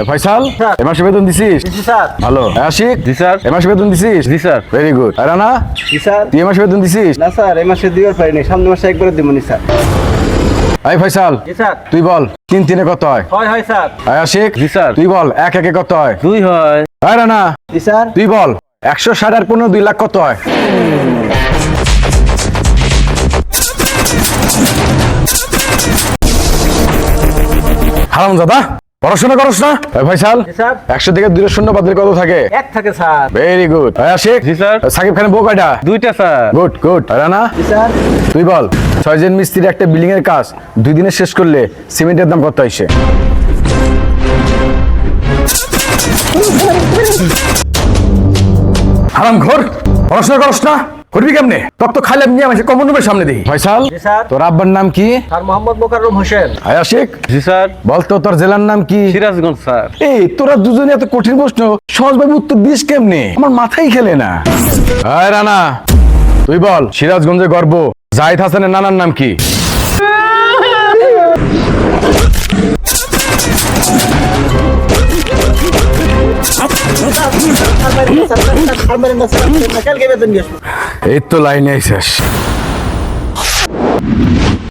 এ, ফয়সাল এ মাসে বেতন দিছিস? স্যার। ভালো। এ, আশিক জি স্যার। এ মাসে বেতন দিছিস? জি স্যার। ভেরি গুড আর রানা? জি স্যার। তুই এ মাসে বেতন দিছিস? না স্যার এই মাসে দিবার পারিনি। সামনে মাসে একবারে দিবনি স্যার। এই ফয়সাল জি স্যার। তুই বল তিন তিনে কত হয়? হয় হয় স্যার। এই আশিক জি স্যার। তুই বল এক একে কত হয়? দুই হয়। এই রানা জি স্যার। তুই বল একশো ষাট আর পনেরো দুই লাখ কত হয়? হারাম দাদা পড়াশোনা করস না? ফয়সাল স্যার। একশো থেকে দুটো শূন্য বাদ কত থাকে? এক থাকে স্যার। Very good Ashiq? জি স্যার। সাকিব খানের বউ কয়টা? দুইটা স্যার। Good good Rana? জি স্যার। তুই বল ছয়জন মিস্ত্রি একটা বিল্ডিং এর কাজ দুই দিনে শেষ করলে সিমেন্টের দাম কত হয়েছে? হারাম ঘর পড়াশোনা করস না? করবি কেমনে তত খাইলে নিয়ে আমাকে কমন রুমের সামনে দিই ফয়সাল জি স্যার তোর আব্বার নাম কি স্যার মোহাম্মদ মোকাররম হোসেন আয়াশিক জি স্যার বল তো তোর জেলার নাম কি সিরাজগঞ্জ স্যার এই তোরা দুজনে এত কঠিন প্রশ্ন সহজভাবে উত্তর দিস কেমনে আমার মাথাই খেলে না আয় রানা তুই বল সিরাজগঞ্জে গর্ব জাহিদ হাসানের নানার নাম কি এই তো লাইনে আইসাস।